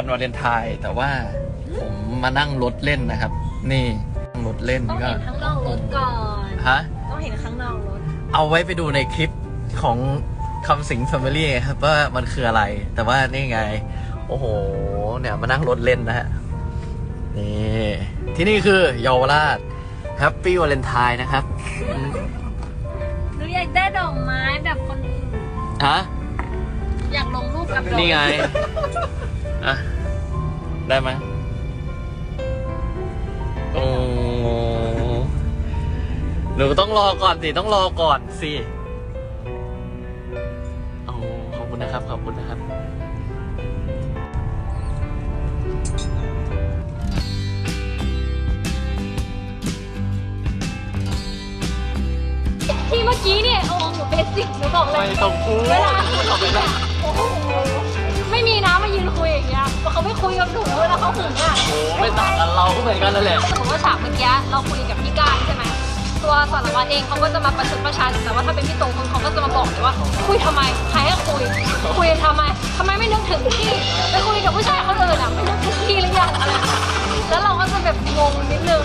วันวาเลนไทน์แต่ว่าผมมานั่งรถเล่นนะครับ นี่นั่งรถเล่นต้องก็ เห็นข้างนอกรถก่อน ฮะ ต้องเห็นข้างนอกรถ เอาไว้ไปดูในคลิปของคำสิงแฟมิลี่ครับว่ามันคืออะไร แต่ว่านี่ไง โอ้โห เนี่ยมานั่งรถเล่นนะฮะ นี่ ที่นี่คือเยาวราชแฮปปี้วาเลนไทน์นะครับอืมหนูอยากได้ดอกไม้แบบคนอื่นฮะ อยากลงรูปกับดอกนี่ไง อะ ได้ไหมโอ้หนูต้องรอก่อนสิ ต้องรอก่อนสิโอ้ขอบคุณนะครับ ขอบคุณนะครับที่เมื่อกี้เนี่ยโอ้หนูเบสิกหนูบอกเลยไม่ต้องพูดเวลาพูดออกไปแล้วโอ้โห ไม่ต่างกันเราก็เหมือนกันนั่นแหละสมมติว่าฉากเมื่อกี้เราคุยกับพี่การใช่ไหมตัวสารวัตรเองเขาก็จะมาประชดประชันแต่ว่าถ้าเป็นพี่ตรงเขาก็จะมาบอกเลยว่า คุยทำไมใครให้คุย คุยทำไมทำไมไม่นึกถึงพี่ไปคุยกับผู้ชายคนอื่นอะไม่นึกถึงพี่หรือยังอะไรแล้วเราก็จะแบบงงนิดนึง